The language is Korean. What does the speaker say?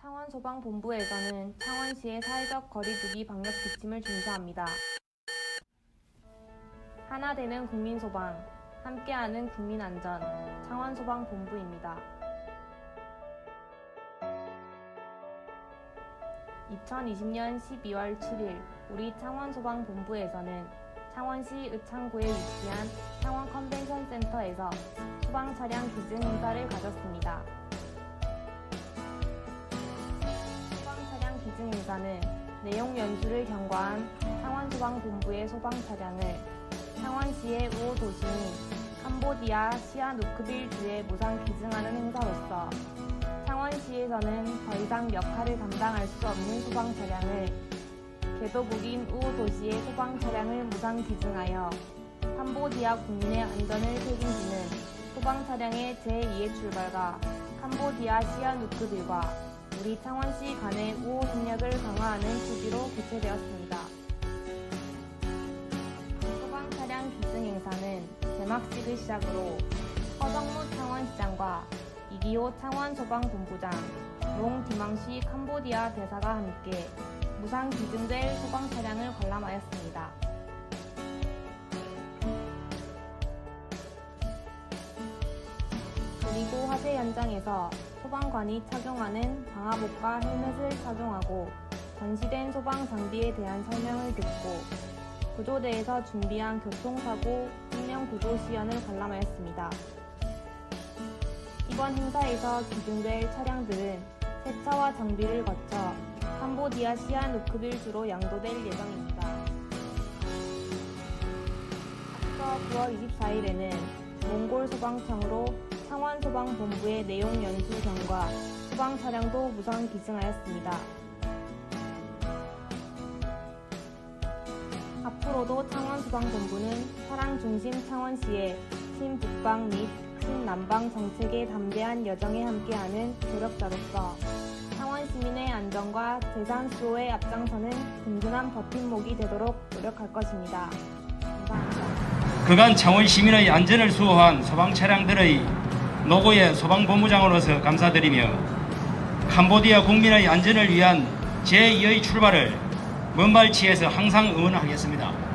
창원소방본부에서는 창원시의 사회적 거리두기 방역 지침을 준수합니다. 하나 되는 국민소방, 함께하는 국민안전, 창원소방본부입니다. 2020년 12월 7일 우리 창원소방본부에서는 창원시 의창구에 위치한 창원 컨벤션 센터에서 소방 차량 기증 행사를 가졌습니다. 행사는 내용 연수를 경과한 창원소방본부의 소방 차량을 창원시의 우호 도시인 캄보디아 시아누크빌주에 무상 기증하는 행사로서 창원시에서는 더 이상 역할을 감당할 수 없는 소방 차량을 개도국인 우호 도시의 소방 차량을 무상 기증하여 캄보디아 국민의 안전을 책임지는 소방 차량의 제2의 출발과 캄보디아 시아누크빌과 우리 창원시 간의 우호 협력을 강화하는 취지로 개최되었습니다. 소방 차량 기증 행사는 개막식을 시작으로 허정무 창원시장과 이기호 창원소방본부장, 롱 디망시 캄보디아 대사가 함께 무상 기증될 소방 차량을 관람하였습니다. 그리고 화재 현장에서 소방관이 착용하는 방화복과 헬멧을 착용하고 전시된 소방 장비에 대한 설명을 듣고 구조대에서 준비한 교통사고 생명 구조 시연을 관람하였습니다. 이번 행사에서 기증될 차량들은 세차와 장비를 거쳐 캄보디아 시아누크빌주로 양도될 예정입니다. 앞서 9월 24일에는 몽골 소방청으로 창원 소방본부의 내용 연수 경과 소방 차량도 무상 기증하였습니다. 앞으로도 창원소방본부는 사랑 중심 창원시의 친북방 및 친남방 정책에 담대한 여정에 함께하는 조력자로서 창원 시민의 안전과 재산 수호에 앞장서는 든든한 버팀목이 되도록 노력할 것입니다. 감사합니다. 그간 창원 시민의 안전을 수호한 소방 차량들의 노고에 소방본부장으로서 감사드리며 캄보디아 국민의 안전을 위한 제2의 출발을 먼발치에서 항상 응원하겠습니다.